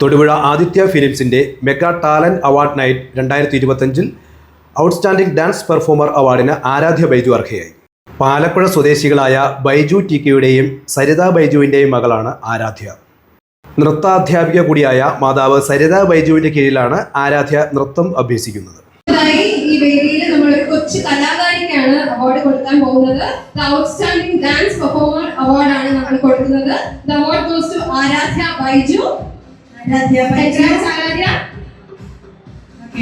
തൊടുപുഴ ആദിത്യ ഫിലിംസിന്റെ mega talent award night രണ്ടായിരത്തി ഇരുപത്തഞ്ചിൽ ഔട്ട്സ്റ്റാൻഡിംഗ് ഡാൻസ് പെർഫോമർ അവാർഡിന് ആരാധ്യ ബൈജു അർഹയായി. പാലപ്പുഴ സ്വദേശികളായ ബൈജു ടി കെയുടെയും സരിത ബൈജുവിന്റെയും മകളാണ് ആരാധ്യ. നൃത്താധ്യാപിക കൂടിയായ മാതാവ് സരിത ബൈജുവിന്റെ കീഴിലാണ് ആരാധ്യ നൃത്തം അഭ്യസിക്കുന്നത്. ഈ വേദിയിൽ നമ്മൾ ഒരു കൊച്ചു കലാകാരിക്കാണ് അവാർഡ് കൊടുക്കാൻ പോകുന്നത്. ദ ഔട്ട്സ്റ്റാൻഡിംഗ് ഡാൻസ് പെർഫോമർ അവാർഡാണ് നമ്മൾ കൊടുക്കുന്നത്. The award goes to Aaradhya Baiju.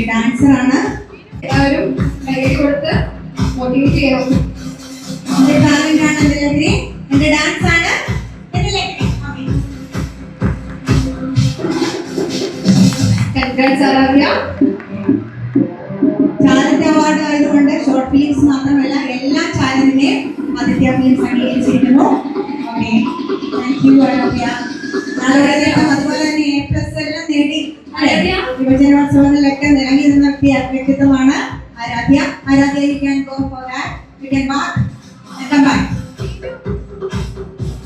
Dancer ആണ്. എല്ലാവരും കൊടുത്ത് മോട്ടിവേറ്റ് ചെയ്യണം. എന്റെ ടാലന്റ് ആണ് എന്റെ ലഹരി എന്റെ ഡാൻസ് ആണ് എന്റെ ലഹരി ചാലന്റ് അവാർഡ് ആയതുകൊണ്ട് ഷോർട്ട് ഫിലിംസ് മാത്രമല്ല എല്ലാ ചാനലിനെയും ആദിത്യ ഫിലിംസ് അംഗീകരിച്ചിരിക്കുന്നു ഓക്കെ താങ്ക് യു ആരോഗ്യ യുവജനോത്സവങ്ങളിലൊക്കെ നിറങ്ങി നിന്ന വ്യക്തി- വ്യക്തിത്വമാണ് Aaradhya? Aaradhya you can go for that you can back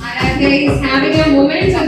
Aaradhya moment on the stage